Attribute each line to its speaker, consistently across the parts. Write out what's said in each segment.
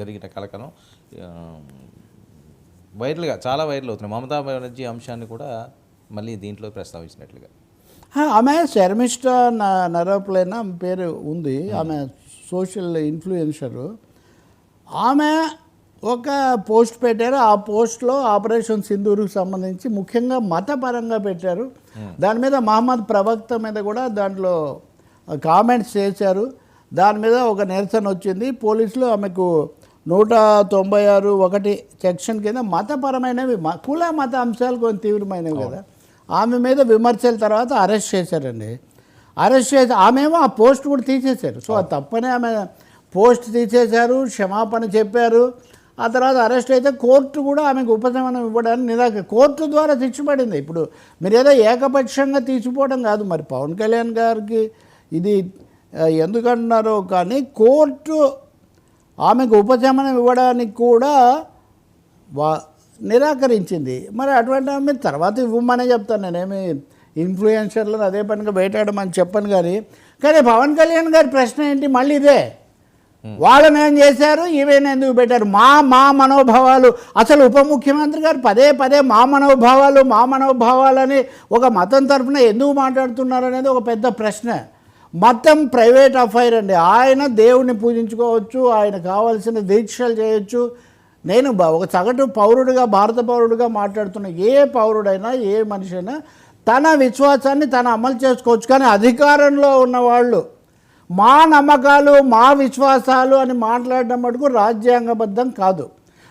Speaker 1: జరిగిన కలకలం వైరల్గా చాలా వైరల్ అవుతున్నాయి. మమతా బెనర్జీ అంశాన్ని కూడా మళ్ళీ దీంట్లో ప్రస్తావించినట్లుగా.
Speaker 2: ఆమె శర్మిష్ట నరప్లేన ఆమె పేరు ఉంది. ఆమె సోషల్ ఇన్ఫ్లుయెన్సరు. ఆమె ఒక పోస్ట్ పెట్టారు. ఆ పోస్ట్లో ఆపరేషన్ సింధూరుకు సంబంధించి ముఖ్యంగా మతపరంగా పెట్టారు. దాని మీద మహమ్మద్ ప్రవక్త మీద కూడా దాంట్లో కామెంట్స్ చేశారు. దాని మీద ఒక నిరసన వచ్చింది. పోలీసులు ఆమెకు నూట తొంభై ఆరు ఒకటి సెక్షన్ కింద మతపరమైనవి మ- కుల మత అంశాలు కొన్ని తీవ్రమైనవి కదా. ఆమె మీద విమర్శల తర్వాత అరెస్ట్ చేశారండి. అరెస్ట్ చేసి ఆమెమో ఆ పోస్ట్ కూడా తీసేశారు. సో అది తప్పనే ఆమె పోస్ట్ తీసేశారు క్షమాపణ చెప్పారు. ఆ తర్వాత అరెస్ట్ అయితే కోర్టు కూడా ఆమెకు ఉపశమనం ఇవ్వడానికి నిరాక కోర్టు ద్వారా శిక్ష పడింది. ఇప్పుడు మీరు ఏదో ఏకపక్షంగా తీసిపోవడం కాదు. మరి పవన్ కళ్యాణ్ గారికి ఇది ఎందుకంటున్నారో కానీ కోర్టు ఆమెకు ఉపశమనం ఇవ్వడానికి కూడా వా నిరాకరించింది. మరి అటువంటి ఆమె తర్వాత ఇవ్వమనే చెప్తాను నేనేమి ఇన్ఫ్లుయెన్సర్లను అదే పనిగా వేటాడమని చెప్పను కానీ కానీ పవన్ కళ్యాణ్ గారి ప్రశ్న ఏంటి మళ్ళీ ఇదే. వాళ్ళని ఏం చేశారు? ఈవెన్ ఎందుకు పెట్టారు? మా మా మనోభావాలు అసలు ఉప ముఖ్యమంత్రి గారు పదే పదే మా మనోభావాలు మా మనోభావాలని ఒక మతం తరఫున ఎందుకు మాట్లాడుతున్నారు అనేది ఒక పెద్ద ప్రశ్న. మతం ప్రైవేట్ అఫైర్ అండి. ఆయన దేవుణ్ణి పూజించుకోవచ్చు ఆయన కావాల్సిన దీక్షలు చేయొచ్చు. నేను ఒక సగటు పౌరుడిగా భారత పౌరుడిగా మాట్లాడుతున్న ఏ పౌరుడైనా ఏ మనిషి అయినా తన విశ్వాసాన్ని తను అమలు చేసుకోవచ్చు. కానీ అధికారంలో ఉన్నవాళ్ళు మా నమ్మకాలు మా విశ్వాసాలు అని మాట్లాడడం మటుకు రాజ్యాంగబద్ధం కాదు.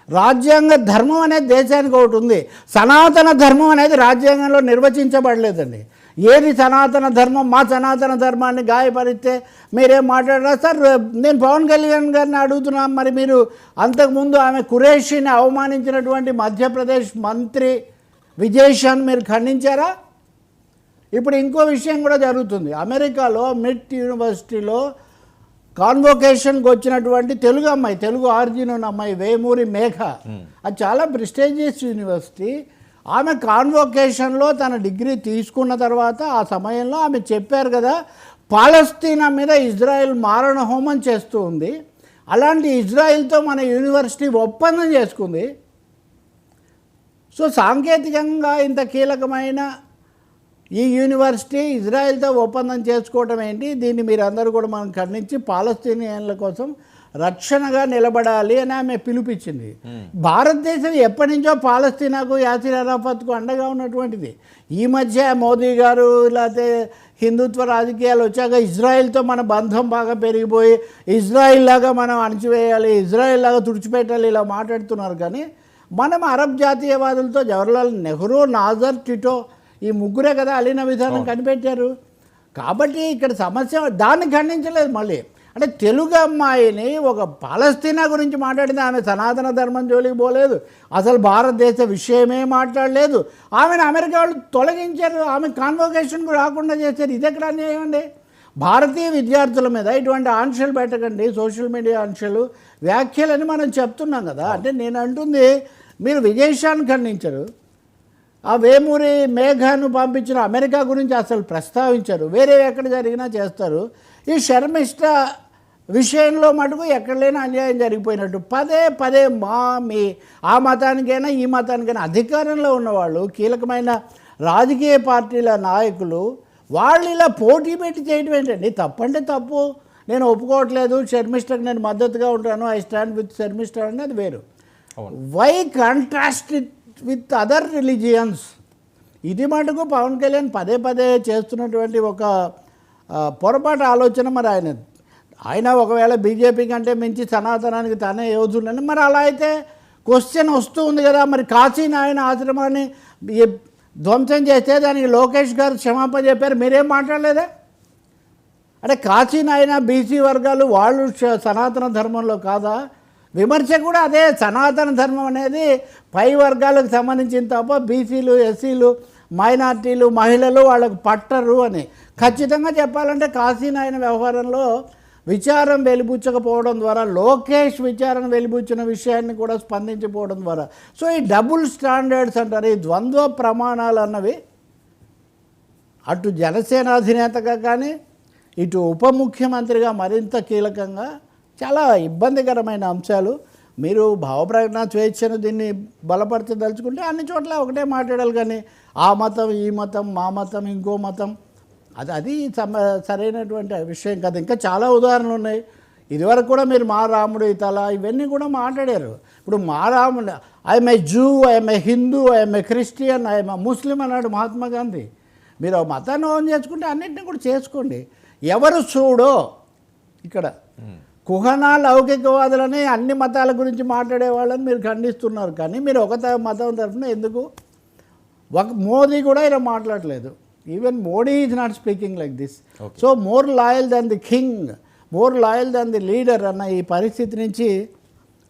Speaker 2: రాజ్యాంగ ధర్మం అనేది దేశానికి ఒకటి ఉంది. సనాతన ధర్మం అనేది రాజ్యాంగంలో నిర్వచించబడలేదండి. ఏది సనాతన ధర్మం మా సనాతన ధర్మాన్ని గాయపరిస్తే మీరేం మాట్లాడరా? సార్ నేను పవన్ కళ్యాణ్ గారిని అడుగుతున్నా. మరి మీరు అంతకుముందు ఆమె కురేషిని అవమానించినటువంటి మధ్యప్రదేశ్ మంత్రి విజయశాన్ మీరు ఖండించారా? ఇప్పుడు ఇంకో విషయం కూడా జరుగుతుంది. అమెరికాలో మిట్ యూనివర్సిటీలో కాన్వొకేషన్కి వచ్చినటువంటి తెలుగు అమ్మాయి తెలుగు ఆర్జిన్ అమ్మాయి వేమూరి మేఘ. అది చాలా ప్రెస్టేజియస్ యూనివర్సిటీ. ఆమె కాన్వొకేషన్లో తన డిగ్రీ తీసుకున్న తర్వాత ఆ సమయంలో ఆమె చెప్పారు కదా పాలస్తీనా మీద ఇజ్రాయెల్ మారణ హోమం చేస్తూ ఉంది. అలాంటి ఇజ్రాయెల్తో మన యూనివర్సిటీ ఒప్పందం చేసుకుంది. సో సాంకేతికంగా ఇంత కీలకమైన ఈ యూనివర్సిటీ ఇజ్రాయెల్తో ఒప్పందం చేసుకోవటం ఏంటి? దీన్ని మీరందరూ కూడా మనం ఖండించి పాలస్తీనియన్ల కోసం రక్షణగా నిలబడాలి అని ఆమె పిలుపిచ్చింది భారతదేశం ఎప్పటి నుంచో పాలస్తీనాకు యాసిర్ అరాఫత్కు అండగా ఉన్నటువంటిది. ఈ మధ్య మోదీ గారు లేకపోతే హిందుత్వ రాజకీయాలు వచ్చాక ఇజ్రాయెల్తో మన బంధం బాగా పెరిగిపోయి ఇజ్రాయిల్ లాగా మనం అణచివేయాలి ఇజ్రాయిల్ లాగా తుడిచిపెట్టాలి ఇలా మాట్లాడుతున్నారు. కానీ మనం అరబ్ జాతీయవాదులతో జవహర్లాల్ నెహ్రూ నాజర్ టిటో ఈ ముగ్గురే కదా అలీన విధానం కనిపెట్టారు. కాబట్టి ఇక్కడ సమస్య దాన్ని ఖండించలేదు మళ్ళీ. అంటే తెలుగు అమ్మాయిని ఒక పాలస్తీనా గురించి మాట్లాడింది. ఆమె సనాతన ధర్మం జోలికి పోలేదు. అసలు భారతదేశ విషయమే మాట్లాడలేదు. ఆమెను అమెరికా వాళ్ళు తొలగించారు. ఆమె కాన్వొకేషన్కు రాకుండా చేశారు. ఇది ఎక్కడ అన్యాయం అండి? భారతీయ విద్యార్థుల మీద ఇటువంటి ఆంక్షలు పెట్టకండి. సోషల్ మీడియా ఆంక్షలు వ్యాఖ్యలని మనం చెప్తున్నాం కదా. అంటే నేను అంటుంది మీరు విదేశాన్ని ఖండించరు. ఆ వేమూరి మేఘాను పంపించిన అమెరికా గురించి అసలు ప్రస్తావించరు. వేరే ఎక్కడ జరిగినా చేస్తారు. ఈ శర్మిష్ట విషయంలో మటుకు ఎక్కడ లేని అన్యాయం జరిగిపోయినట్టు. పదే పదే మా మీ ఆ మతానికైనా ఈ మతానికైనా అధికారంలో ఉన్నవాళ్ళు కీలకమైన రాజకీయ పార్టీల నాయకులు వాళ్ళు ఇలా పోటీ పెట్టి చేయడం ఏంటండి? తప్పంటే తప్పు. నేను ఒప్పుకోవట్లేదు. శర్మిష్టకు నేను మద్దతుగా ఉంటాను. ఐ స్టాండ్ విత్ శర్మిష్ట అనేది వేరు.
Speaker 1: అవును.
Speaker 2: Why contrast with other religions? ఇది మటుకు పవన్ కళ్యాణ్ పదే పదే చేస్తున్నటువంటి ఒక పొరపాటు ఆలోచన మరి ఆయన ఆయన ఒకవేళ బీజేపీ కంటే మించి సనాతనానికి తానే యోధుడని మరి అలా అయితే క్వశ్చన్ వస్తూ ఉంది కదా. మరి కాశీ నాయన ఆశ్రమాన్ని ధ్వంసం చేస్తే దానికి లోకేష్ గారు క్షమాపణ చెప్పారు. మీరేం మాట్లాడలేదా? అంటే కాశీ నాయన బీసీ వర్గాలు వాళ్ళు సనాతన ధర్మంలో కాదా? విమర్శ కూడా అదే సనాతన ధర్మం అనేది పై వర్గాలకు సంబంధించిన తప్ప బీసీలు ఎస్సీలు మైనార్టీలు మహిళలు వాళ్ళకు పట్టరు అని. ఖచ్చితంగా చెప్పాలంటే కాశీ నాయన వ్యవహారంలో విచారం వెలిబుచ్చకపోవడం ద్వారా లోకేష్ విచారణ వెలిబుచ్చిన విషయాన్ని కూడా స్పందించిపోవడం ద్వారా. సో ఈ డబుల్ స్టాండర్డ్స్ అంటారు ఈ ద్వంద్వ ప్రమాణాలు అన్నవి అటు జనసేన అధినేతగా కానీ ఇటు ఉప ముఖ్యమంత్రిగా మరింత కీలకంగా చాలా ఇబ్బందికరమైన అంశాలు. మీరు భావప్రకటన స్వేచ్ఛను దీన్ని బలపరచదలుచుకుంటే అన్ని చోట్ల ఒకటే మాట్లాడాలి కానీ ఆ మతం ఈ మతం మా మతం ఇంకో మతం అది అది సరైనటువంటి విషయం కాదు. ఇంకా చాలా ఉదాహరణలు ఉన్నాయి. ఇదివరకు కూడా మీరు మా రాముడు ఇతల ఇవన్నీ కూడా మాట్లాడారు. ఇప్పుడు మా రాముడు I'm a Jew I'm a Hindu I'm a Christian I'm a Muslim అన్నాడు మహాత్మా గాంధీ. మీరు ఆ మతాన్ని ఓన్ చేసుకుంటే అన్నింటినీ కూడా చేసుకోండి. ఎవరు చూడో ఇక్కడ. కుహనా లౌకికవాదులని అన్ని మతాల గురించి మాట్లాడే వాళ్ళని మీరు ఖండిస్తున్నారు. కానీ మీరు ఒక త- మతం తరఫున ఎందుకు? ఒక మోదీ కూడా ఇలా మాట్లాడలేదు. Even Modi is not speaking like this so more loyal than the king more loyal than the leader అన్న ఈ పరిస్థితి నుంచి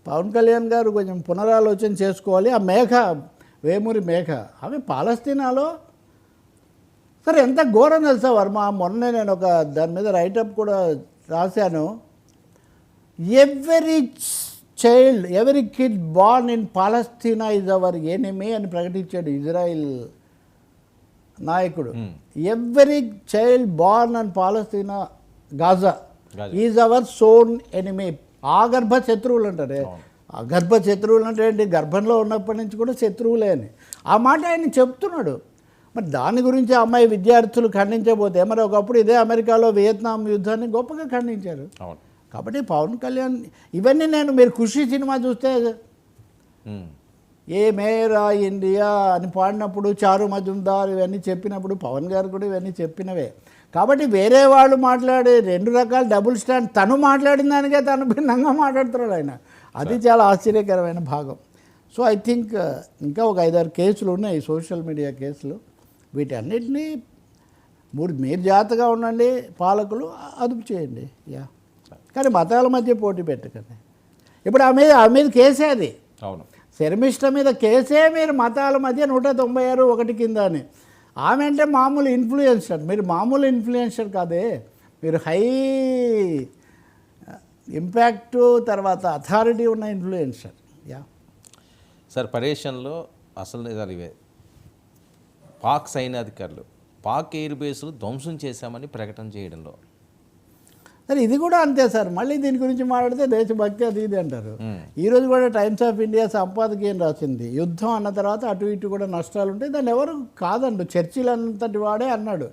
Speaker 2: పవన్ కళ్యాణ్ గారు కొంచెం పునరాలోచన చేసుకోవాలి. ఆ మేఘ వేమూరి మేఘ ఆమె పాలస్తీనాలో సరే ఎంత ఘోరం తెలుసా వర్మ? మొన్నే నేను ఒక దాని మీద రైటప్ కూడా రాశాను. Every child every kid born in Palestine is our enemy అని ప్రకటించాడు ఇజ్రాయిల్ నాయకుడు. Every child born and Palestine Gaza. Is our sworn enemy ఆ గర్భ శత్రువులు అంటారే. ఆ గర్భ శత్రువులు అంటే ఏంటి? గర్భంలో ఉన్నప్పటి నుంచి కూడా శత్రువులే అని. ఆ మాట ఆయన చెప్తున్నాడు. మరి దాని గురించి అమ్మాయి విద్యార్థులు ఖండించబోతే మరి ఒకప్పుడు ఇదే అమెరికాలో వియత్నాం యుద్ధాన్ని గొప్పగా ఖండించారు. కాబట్టి పవన్ కళ్యాణ్ ఇవన్నీ నేను మీరు ఖుషి సినిమా చూస్తే. ఏ మేరా ఇండియా అని పాడినప్పుడు చారు మజుందార్ ఇవన్నీ చెప్పినప్పుడు పవన్ గారు కూడా ఇవన్నీ చెప్పినవే. కాబట్టి వేరే వాళ్ళు మాట్లాడే రెండు రకాల డబుల్ స్టాండ్ తను మాట్లాడిన దానికే తను భిన్నంగా మాట్లాడుతున్నాడు ఆయన. అది చాలా ఆశ్చర్యకరమైన భాగం. సో ఐ థింక్ ఇంకా ఒక ఐదారు కేసులు ఉన్నాయి సోషల్ మీడియా కేసులు. వీటన్నిటినీ మూడు మీరు జాగ్రత్తగా ఉండండి పాలకులు అదుపు చేయండి. యా. కానీ మతాల మధ్య పోటీ పెట్టకండి. ఇప్పుడు ఆ మీద ఆ మీద కేసే అది.
Speaker 1: అవును.
Speaker 2: శర్మిష్ట మీద కేసే మీరు మతాల మధ్య నూట తొంభై ఆరు ఒకటి కింద అని. ఆమె అంటే మామూలు ఇన్ఫ్లుయెన్సర్ మీరు మామూలు ఇన్ఫ్లుయెన్సర్ కాదే. మీరు హై ఇంపాక్ట్ తర్వాత అథారిటీ ఉన్న ఇన్ఫ్లుయెన్సర్ యా.
Speaker 1: సార్ పర్యటనలో అసలు ఇవే. పాక్ సైన్యాధికారులు పాక్ ఎయిర్ బేస్లు ధ్వంసం చేశామని ప్రకటన చేయడంలో.
Speaker 2: సరే ఇది కూడా అంతే సార్. మళ్ళీ దీని గురించి మాట్లాడితే దేశభక్తి అది ఇది అంటారు.
Speaker 1: మ్మ్.
Speaker 2: ఈ రోజు కూడా టైమ్స్ ఆఫ్ ఇండియా సంపాదకి ఏం రాసింది. యుద్ధం అన్న తర్వాత అటు ఇటు కూడా నష్టాలు ఉంటాయి. దాన్ని ఎవరు కాదండు. చర్చిలు అంతటి వాడే అన్నాడు.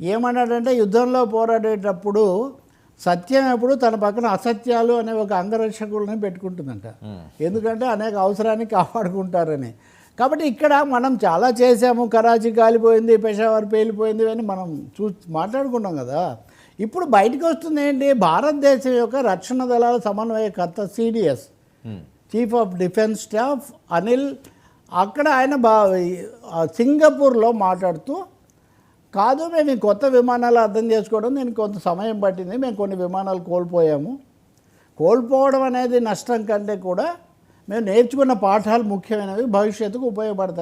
Speaker 2: ఏమన్నాడంటే యుద్ధంలో పోరాడేటప్పుడు సత్యం ఎప్పుడు తన పక్కన అసత్యాలు అనే ఒక అంగరక్షకులని పెట్టుకుంటుందంట. ఎందుకంటే అనేక అవసరాన్ని కాపాడుకుంటారని. కాబట్టి ఇక్కడ మనం చాలా చేసాము కరాచీ కాలిపోయింది పెషావర్ పేలిపోయింది అని మనం చూ మాట్లాడుకున్నాం కదా. ఇప్పుడు బయటకు వస్తుంది ఏంటి? భారతదేశం యొక్క రక్షణ దళాల సమన్వయకర్త CDS.
Speaker 1: Um.
Speaker 2: Chief of defence staff Anil. అక్కడ ఆయన బా సింగపూర్లో మాట్లాడుతూ కాదు మేము ఈ కొత్త విమానాలు అర్థం చేసుకోవడం నేను కొంత సమయం పట్టింది. మేము కొన్ని విమానాలు కోల్పోయాము. కోల్పోవడం అనేది నష్టం కంటే కూడా మేము నేర్చుకున్న పాఠాలు ముఖ్యమైనవి. భవిష్యత్తుకు ఉపయోగపడతాయి.